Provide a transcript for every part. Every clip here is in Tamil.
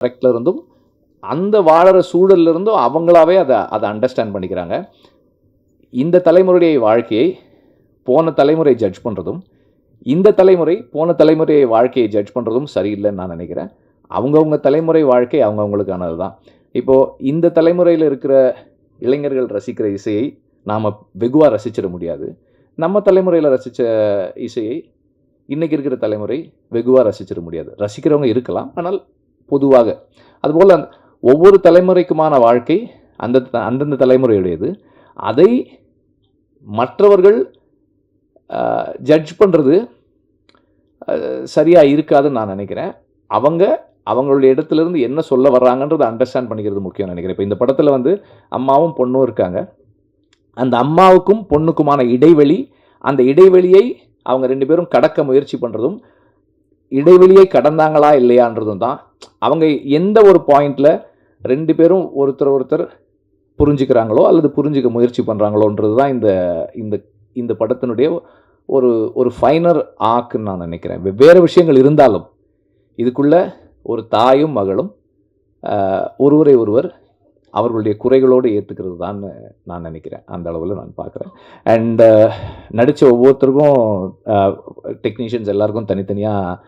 கரெக்டில் இருந்தும் அந்த வாழற சூழல்ல இருந்தும் அவங்களாவே அதை அதை அண்டர்ஸ்டாண்ட் பண்ணிக்கிறாங்க. இந்த தலைமுறையுடைய வாழ்க்கையை போன தலைமுறை ஜட்ஜ் பண்ணுறதும் இந்த தலைமுறை போன தலைமுறை வாழ்க்கையை ஜட்ஜ் பண்ணுறதும் சரியில்லைன்னு நான் நினைக்கிறேன். அவங்கவுங்க தலைமுறை வாழ்க்கை அவங்கவுங்களுக்கானது தான் இப்போது இந்த தலைமுறையில் இருக்கிற இளைஞர்கள் ரசிக்கிற இசையை நாம் வெகுவாக ரசிச்சிட முடியாது. நம்ம தலைமுறையில் ரசித்த இசையை இன்றைக்கி இருக்கிற தலைமுறை வெகுவாக ரசிச்சிட முடியாது. ரசிக்கிறவங்க இருக்கலாம் ஆனால் பொதுவாக. அதுபோல் ஒவ்வொரு தலைமுறைக்குமான வாழ்க்கை அந்த அந்தந்த தலைமுறையுடையது. அதை மற்றவர்கள் ஜட்ஜ் பண்ணுறது சரியாக இருக்காதுன்னு நான் நினைக்கிறேன். அவங்க அவங்களுடைய இடத்துலேருந்து என்ன சொல்ல வர்றாங்கன்றதை அண்டர்ஸ்டாண்ட் பண்ணிக்கிறது முக்கியம் நினைக்கிறேன். இப்போ இந்த படத்தில் வந்து அம்மாவும் பொண்ணும் இருக்காங்க. அந்த அம்மாவுக்கும் பொண்ணுக்குமான இடைவெளி அந்த இடைவெளியை அவங்க ரெண்டு பேரும் கடக்க முயற்சி பண்ணுறதும் இடைவெளியை கடந்தாங்களா இல்லையான்றதும் தான் அவங்க எந்த ஒரு பாயிண்டில் ரெண்டு பேரும் ஒருத்தர் ஒருத்தர் புரிஞ்சுக்கிறாங்களோ அல்லது புரிஞ்சுக்க முயற்சி பண்ணுறாங்களோன்றது தான் இந்த இந்த இந்த படத்தினுடைய ஒரு ஒரு ஃபைனர் ஆக்குன்னு நான் நினைக்கிறேன். வெவ்வேறு விஷயங்கள் இருந்தாலும் இதுக்குள்ள ஒரு தாயும் மகளும் ஒருவரை ஒருவர் அவர்களுடைய குறைகளோடு ஏற்றுக்கிறது தான் நான் நினைக்கிறேன். அந்த அளவில் நான் பார்க்குறேன். அண்டு நடித்த ஒவ்வொருத்தருக்கும் டெக்னீஷியன்ஸ் எல்லாருக்கும் தனித்தனியாக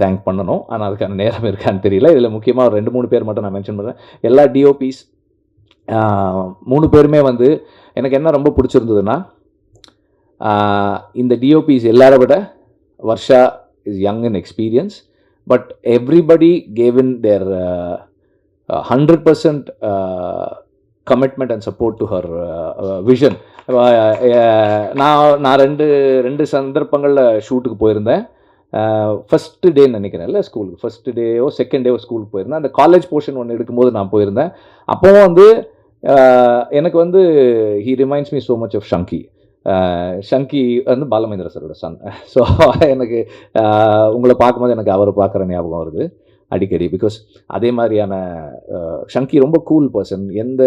தேங்க் பண்ணணும். ஆனால் அதுக்கான நேரம் இருக்கான்னு தெரியல. இதில் முக்கியமாக ரெண்டு மூணு பேர் மட்டும் நான் மென்ஷன் பண்ணுறேன் எல்லா டிஓபிஸ் மூணு பேருமே வந்து எனக்கு என்ன ரொம்ப பிடிச்சிருந்ததுன்னா இந்த டிஓபிஸ் எல்லாரை விட Varsha is young in experience but everybody gave in there hundred percent commitment and support to her vision நான் நான் ரெண்டு ரெண்டு சந்தர்ப்பங்களில் ஷூட்டுக்கு போயிருந்தேன். ஃபஸ்ட்டு டேன்னு நினைக்கிறேன் இல்லை ஸ்கூலுக்கு ஃபஸ்ட்டு டேயோ செகண்ட் டேவோ ஸ்கூலுக்கு போயிருந்தேன். அந்த காலேஜ் போர்ஷன் ஒன்று எடுக்கும்போது நான் போயிருந்தேன். அப்போவும் வந்து எனக்கு வந்து he reminds me so much of ஷங்கி ஷங்கி வந்து பாலமேந்திர சரோட சன் ஸோ எனக்கு உங்களை பார்க்கும்போது எனக்கு அவரை பார்க்குற ஞாபகம் வருது அடிக்கடி. பிகாஸ் அதே மாதிரியான ஷங்கி ரொம்ப கூல் பர்சன் எந்த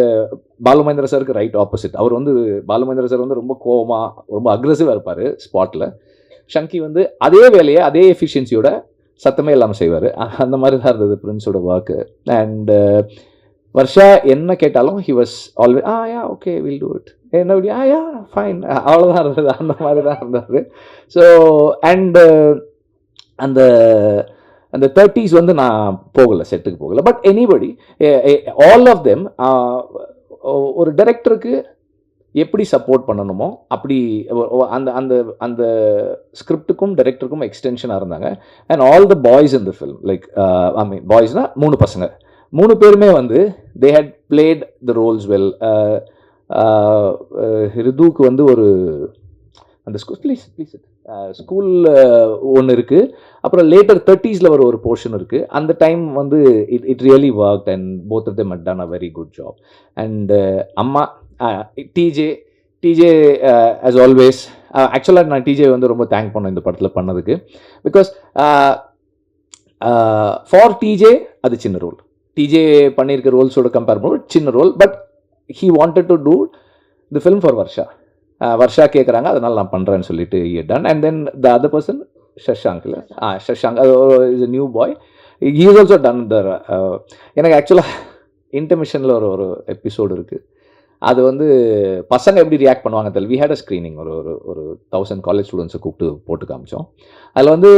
பாலமேந்திர சாருக்கு ரைட் ஆப்போசிட் அவர் வந்து பாலமேந்திர சார் வந்து ரொம்ப கோவமாக ரொம்ப அக்ரெசிவாக இருப்பார் ஸ்பாட்டில் ஷங்கி வந்து அதே வேலையை அதே எஃபிஷியன்சியோட சத்தமே இல்லாமல் செய்வார். அந்த மாதிரி தான் இருந்தது பிரின்ஸோட ஒர்க்கு அண்டு uh, வர்ஷா என்ன கேட்டாலும் he was always ah yeah okay will do it என்ன ஆ யா ஃபைன் அவ்வளோதான் இருந்தது. அந்த மாதிரி தான் இருந்தார் ஸோ அண்டு uh, அந்த அந்த தேர்ட்டிஸ் வந்து நான் போகலை செட்டுக்கு போகலை. But anybody all of them ஒரு டைரக்டருக்கு எப்படி சப்போர்ட் பண்ணணுமோ அப்படி அந்த அந்த அந்த ஸ்கிரிப்டுக்கும் டைரக்டருக்கும் எக்ஸ்டென்ஷனாக இருந்தாங்க. And all the boys in the film like I mean பாய்ஸ்னால் மூணு பசங்க. மூணு பேருமே வந்து they had played the roles well ரிதுவுக்கு வந்து ஒரு அந்த ஸ்கூல் ப்ளீஸ் ப்ளீஸ் ஸ்கூலில் ஒன்று இருக்குது அப்புறம் லேட்டர் தேர்ட்டீஸில் வர ஒரு போர்ஷன் இருக்குது அந்த டைம் வந்து it it really work and both of them at done a very good job and அம்மா டிஜே டிஜே ஆஸ் ஆல்வேஸ் ஆக்சுவலாக நான் டிஜே வந்து ரொம்ப தேங்க் பண்ணேன் இந்த படத்தில் பண்ணதுக்கு. பிகாஸ் ஃபார் டிஜே அது சின்ன ரோல் டிஜே பண்ணியிருக்க ரோல்ஸோட கம்பேர் பண்ணும்போது சின்ன role but he wanted to do the film for Varsha Varsha கேட்குறாங்க அதனால் நான் பண்ணுறேன்னு சொல்லிட்டு done and then the other person ஷஷாங்கில் ah Shashank அது is new boy is also done there எனக்கு ஆக்சுவலாக இன்டர்மிஷனில் ஒரு ஒரு எபிசோடு இருக்குது அது வந்து பசங்க எப்படி ரியாக்ட் பண்ணுவாங்க தெரியல. வி ஹேட் அ ஸ்க்ரீனிங் ஒரு ஒரு ஒரு தௌசண்ட் காலேஜ் ஸ்டூடெண்ட்ஸை கூப்பிட்டு போட்டு காமிச்சோம். அதில் வந்து